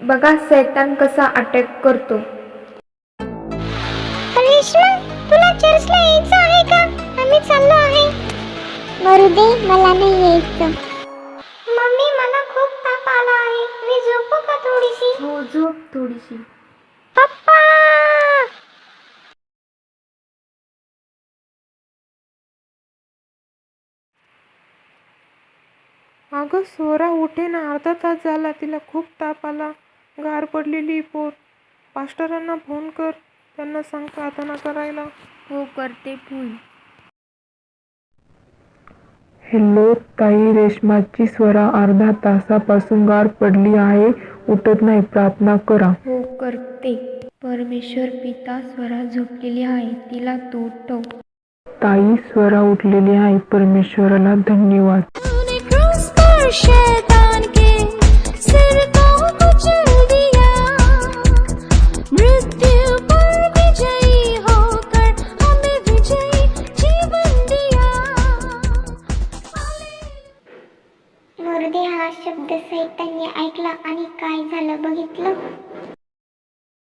बघा सैतान कसा अटॅक करतो. रेश्मा तुला चर्चला यायचं आहे का? आम्ही चाललो आहे. मरू दे मला नाही यायचं. मम्मी मला खूप ताप आला आहे. मी झोपू का थोडीशी? हो झोप थोडीशी. पप्पा! अगं स्वरा उठे ना अर्धा तास झाला तिला खूप ताप आला. गार पडलेली पोर. पास्टरांना फोन कर. त्यांना सांग प्रार्थना करायला. हो करते फुल हॅलो ताई रेशमाची स्वरा अर्धा तासापासून गार पडली आहे. उठत नाही. प्रार्थना करा. हो करते. परमेश्वर पिता स्वरा झोपलेली आहे. तिला तू उठव ताई स्वरा उठलेली आहे. परमेश्वराला धन्यवाद. मुर्दे हा शब्द सैतांनी ऐकला आणि काय झालं बघितलं?